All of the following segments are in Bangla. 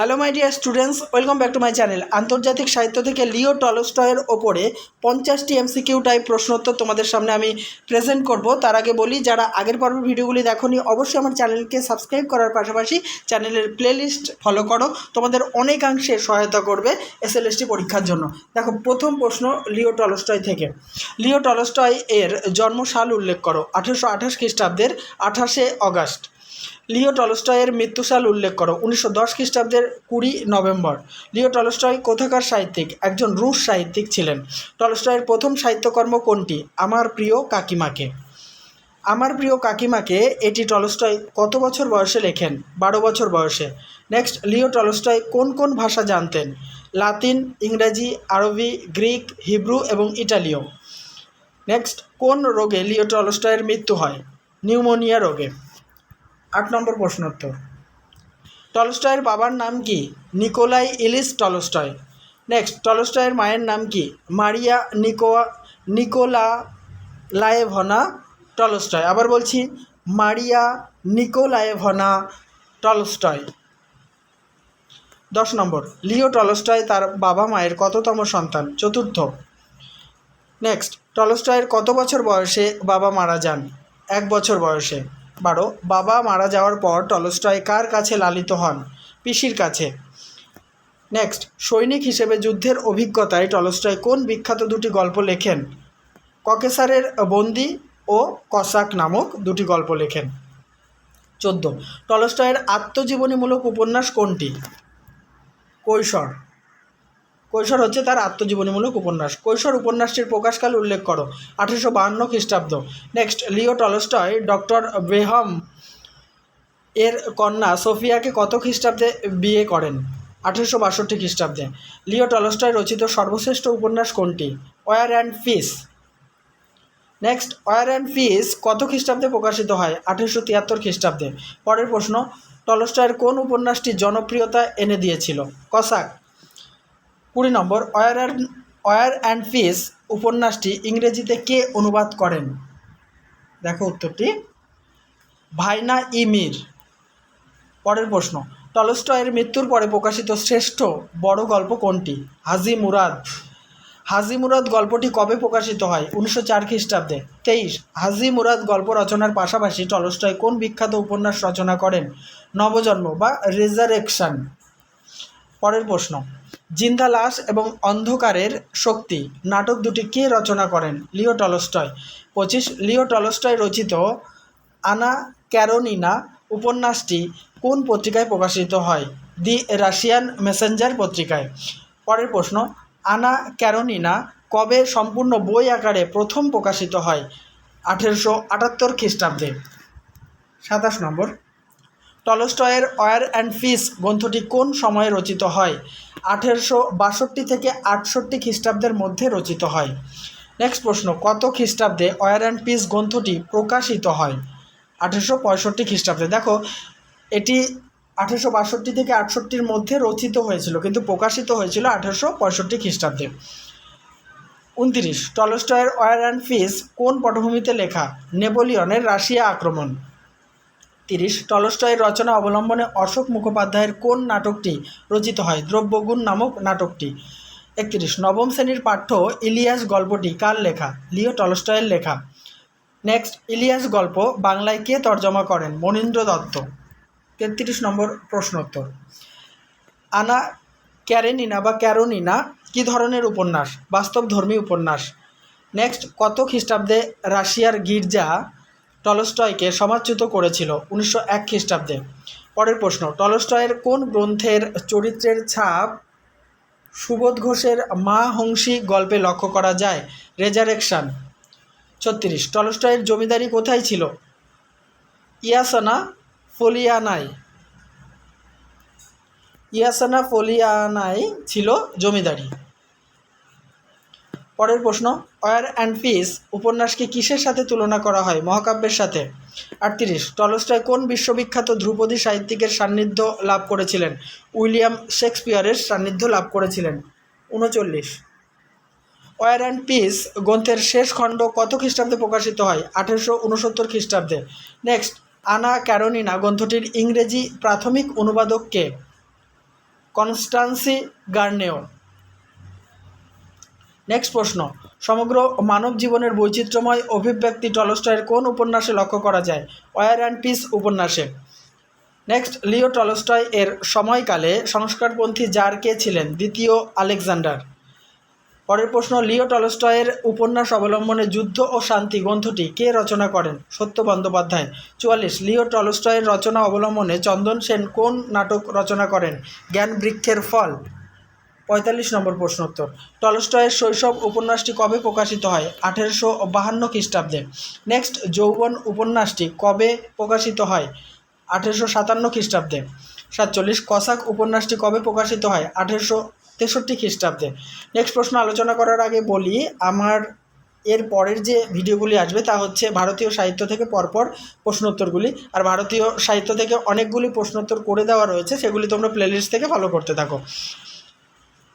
Hello my dear students welcome back to my channel আন্তর্জাতিক সাহিত্য থেকে লিও টলস্টয়ের ওপরে পঞ্চাশটি এমসিকিউ টাইপ প্রশ্নোত্তর তোমাদের সামনে আমি প্রেজেন্ট করব। তার আগে বলি, যারা আগের পর্বের ভিডিওগুলি দেখোনি, অবশ্যই আমার চ্যানেলকে সাবস্ক্রাইব করার পাশাপাশি চ্যানেলের প্লেলিস্ট ফলো করো। তোমাদের অনেকাংশে সহায়তা করবে এসএলএসটি পরীক্ষার জন্য। দেখো, প্রথম প্রশ্ন লিও টলস্টয় থেকে। লিও টলস্টয় এর জন্মসাল উল্লেখ করো, আঠেরোশো আঠাশ খ্রিস্টাব্দের আঠাশে অগাস্ট। লিও টলস্টয়ের মৃত্যুসাল উল্লেখ করো, উনিশশো দশ খ্রিস্টাব্দের কুড়ি নভেম্বর। লিও টলস্টয় কোথাকার সাহিত্যিক? একজন রুশ সাহিত্যিক ছিলেন। টলস্টয়ের প্রথম সাহিত্যকর্ম কোনটি? আমার প্রিয় কাকিমাকে। আমার প্রিয় কাকিমাকে এটি টলস্টয় কত বছর বয়সে লেখেন? বারো বছর বয়সে। নেক্সট, লিও টলস্টয় কোন কোন ভাষা জানতেন? লাতিন, ইংরেজি, আরবি, গ্রিক, হিব্রু এবং ইটালীয়। নেক্সট, কোন রোগে লিও টলস্টয়ের মৃত্যু হয়? নিউমোনিয়া রোগে। আট নম্বর প্রশ্নোত্তর। টলস্টয়ের বাবার নাম কি? Nikolai Ilyich Tolstoy. নেক্সট টলস্টয়ের মায়ের নাম কি? মারিয়া নিকোয়া নিকোলা লায়েভনা টলস্টয়। আবার বলছি, মারিয়া নিকোলায়েভনা টলস্টয়। দশ নম্বর, লিও টলস্টয় তার বাবা মায়ের কততম সন্তান? চতুর্থ। নেক্সট টলস্টয়ের কত বছর বয়সে বাবা মারা যান? এক বছর বয়সে। বারো, বাবা মারা যাওয়ার পর টলস্টয় কার কাছে লালিত হন? পিসির কাছে। নেক্সট, সৈনিক হিসেবে যুদ্ধের অভিজ্ঞতায় টলস্টয় কোন বিখ্যাত দুটি গল্প লেখেন? ককেসারের বন্দি ও কসাক নামক দুটি গল্প লেখেন। চোদ্দ, টলস্টয়ের আত্মজীবনীমূলক উপন্যাস কোনটি? কৈশোর। কৈশোর হচ্ছে তার আত্মজীবনীমূলক উপন্যাস। কৈশোর উপন্যাসটির প্রকাশকাল উল্লেখ করো, আঠেরোশো বাহান্ন খ্রিস্টাব্দ। নেক্সট লিও টলস্টয়, ডক্টর বেহম এর কন্যা সোফিয়াকে কত খ্রিস্টাব্দে বিয়ে করেন? আঠেরোশো বাষট্টি খ্রিস্টাব্দে। লিও টলস্টয় রচিত সর্বশ্রেষ্ঠ উপন্যাস কোনটি? War and peace. Next war and peace কত খ্রিস্টাব্দে প্রকাশিত হয়? আঠেরোশো তিয়াত্তর খ্রিস্টাব্দে। পরের প্রশ্ন, টলস্টয়ের কোন উপন্যাসটি জনপ্রিয়তা এনে দিয়েছিল? কসাক। কুড়ি নম্বর war and, war and peace উপন্যাসটি ইংরেজিতে কে অনুবাদ করেন? দেখো উত্তরটি। ভাইনা ই মির পরের প্রশ্ন, টলস্টয়ের মৃত্যুর পরে প্রকাশিত শ্রেষ্ঠ বড় গল্প কোনটি? হাজি মুরাদ। হাজি মুরাদ গল্পটি কবে প্রকাশিত হয়? উনিশশো চার খ্রিস্টাব্দে। তেইশ, হাজি মুরাদ গল্প রচনার পাশাপাশি টলস্টয় কোন বিখ্যাত উপন্যাস রচনা করেন? নবজন্ম বা রেজারেকশন। পরের প্রশ্ন। জিন্দা লাশ এবং অন্ধকারের শক্তি। নাটক দুটি কে রচনা করেন? Leo Tolstoy. পঁচিশ, লিও টলস্টয় রচিত আনা ক্যারোনিনা উপন্যাসটি কোন পত্রিকায় প্রকাশিত হয়? দি রাশিয়ান মেসেঞ্জার পত্রিকায়। পরের প্রশ্ন, আনা ক্যারোনিনা কবে সম্পূর্ণ বই আকারে প্রথম প্রকাশিত হয়? আঠেরোশো আটাত্তর খ্রিস্টাব্দে। সাতাশ নম্বর টলস্টয়ের অয়ার অ্যান্ড ফিস গ্রন্থটি কোন সময়ে রচিত হয়? আঠেরোশো বাষট্টি থেকে আটষট্টি খ্রিস্টাব্দের মধ্যে রচিত হয়। নেক্সট প্রশ্ন, কত খ্রিস্টাব্দে অয়ার অ্যান্ড পিস গ্রন্থটি প্রকাশিত হয়? আঠেরোশো পঁয়ষট্টি খ্রিস্টাব্দে। দেখো, এটি আঠেরোশো বাষট্টি থেকে আটষট্টির মধ্যে রচিত হয়েছিল, কিন্তু প্রকাশিত হয়েছিল আঠেরোশো পঁয়ষট্টি খ্রিস্টাব্দে। উনত্রিশ, টলস্টয়ের অয়ার অ্যান্ড ফিস কোন পটভূমিতে লেখা? নেপোলিয়নের রাশিয়া আক্রমণ। তিরিশ, টলস্টয়ের রচনা অবলম্বনে অশোক মুখোপাধ্যায়ের কোন নাটকটি রচিত হয়? দ্রব্যগুণ নামক নাটকটি। একত্রিশ, নবম শ্রেণির পাঠ্য ইলিয়াস গল্পটি কার লেখা? লিও টলস্টয়ের লেখা। নেক্সট, ইলিয়াস গল্প বাংলায় কে তর্জমা করেন? মনীন্দ্র দত্ত। তেত্রিশ নম্বর প্রশ্নোত্তর। আনা ক্যারেনিনা বা ক্যারোনিনা কী ধরনের উপন্যাস? বাস্তবধর্মী উপন্যাস। নেক্সট, কত খ্রিস্টাব্দে রাশিয়ার গির্জা টলস্টয়কে সমাজচ্যুত করেছিল উনিশশো এক খ্রিস্টাব্দে। পরের প্রশ্ন, টলস্টয়ের কোন গ্রন্থের চরিত্রের ছাপ সুবোধ ঘোষের মা হংসী গল্পে লক্ষ্য করা যায়? রেজারেকশান। ছত্রিশ, টলস্টয়ের জমিদারি কোথায় ছিল? ইয়াসানা ফলিয়ানায়। ইয়াসানা ফলিয়ানায় ছিল জমিদারি। পরের প্রশ্ন, ওয়ার অ্যান্ড পিস উপন্যাসকে কিসের সাথে তুলনা করা হয়? মহাকাব্যের সাথে। আটত্রিশ, টলস্টয় কোন বিশ্ববিখ্যাত ধ্রুপদী সাহিত্যিকের সান্নিধ্য লাভ করেছিলেন? উইলিয়াম শেক্সপিয়ারের সান্নিধ্য লাভ করেছিলেন। উনচল্লিশ, ওয়ার অ্যান্ড পিস গ্রন্থের শেষ খণ্ড কত খ্রিস্টাব্দে প্রকাশিত হয়? আঠেরোশো উনসত্তর খ্রিস্টাব্দে। নেক্সট, আনা ক্যারোনিনা গ্রন্থটির ইংরেজি প্রাথমিক অনুবাদক কে? কনস্টান্সি গার্নেও। নেক্সট প্রশ্ন, সমগ্র মানব জীবনের বৈচিত্র্যময় অভিব্যক্তি টলস্টয়ের কোন উপন্যাসে লক্ষ্য করা যায়? ওয়ার অ্যান্ড পিস উপন্যাসে। নেক্সট লিও টলস্টয় এর সময়কালে সংস্কারপন্থী জার কে ছিলেন? দ্বিতীয় আলেকজান্ডার। পরের প্রশ্ন, লিও টলস্টয়ের উপন্যাস অবলম্বনে যুদ্ধ ও শান্তি গ্রন্থটি কে রচনা করেন? সত্য বন্দ্যোপাধ্যায়। চুয়াল্লিশ, লিও টলস্টয়ের রচনা অবলম্বনে চন্দন সেন কোন নাটক রচনা করেন? জ্ঞান বৃক্ষের ফল। পঁয়তাল্লিশ নম্বর প্রশ্নোত্তর। টলস্টয়ের শৈশব উপন্যাসটি কবে প্রকাশিত হয়? আঠেরোশো বাহান্ন খ্রিস্টাব্দে। নেক্সট, যৌবন উপন্যাসটি কবে প্রকাশিত হয়? আঠেরোশো সাতান্ন খ্রিস্টাব্দে। সাতচল্লিশ, কসাক উপন্যাসটি কবে প্রকাশিত হয়? আঠেরোশো তেষট্টি খ্রিস্টাব্দে। নেক্সট প্রশ্ন আলোচনা করার আগে বলি, আমার এর পরের যে ভিডিওগুলি আসবে তা হচ্ছে ভারতীয় সাহিত্য থেকে পরপর প্রশ্নোত্তরগুলি। আর ভারতীয় সাহিত্য থেকে অনেকগুলি প্রশ্নোত্তর করে দেওয়া রয়েছে, সেগুলি তোমরা প্লেলিস্ট থেকে ফলো করতে থাকো।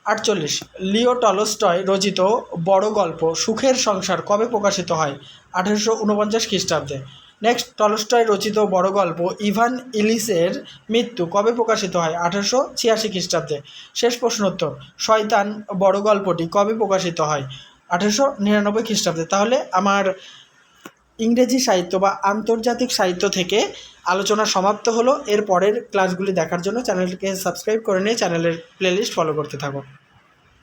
আটচল্লিশ। লিও টলস্টয় রচিত বড় গল্প, সুখের সংসার কবে প্রকাশিত হয়? আঠেরোশো উনপঞ্চাশ খ্রিস্টাব্দে। নেক্সট, টলস্টয় রচিত বড় গল্প, ইভান ইলিসের মৃত্যু কবে প্রকাশিত হয়? আঠেরোশো ছিয়াশি খ্রিস্টাব্দে। শেষ প্রশ্নোত্তর, শয়তান বড় গল্পটি কবে প্রকাশিত হয়? আঠেরোশো নিরানব্বই খ্রিস্টাব্দে। তাহলে আমার ইংরেজি সাহিত্য বা আন্তর্জাতিক সাহিত্য থেকে আলোচনা সমাপ্ত হলো। এর পরের ক্লাসগুলি দেখার জন্য চ্যানেলটিকে সাবস্ক্রাইব করে নিয়ে চ্যানেলের প্লেলিস্ট ফলো করতে থাকো।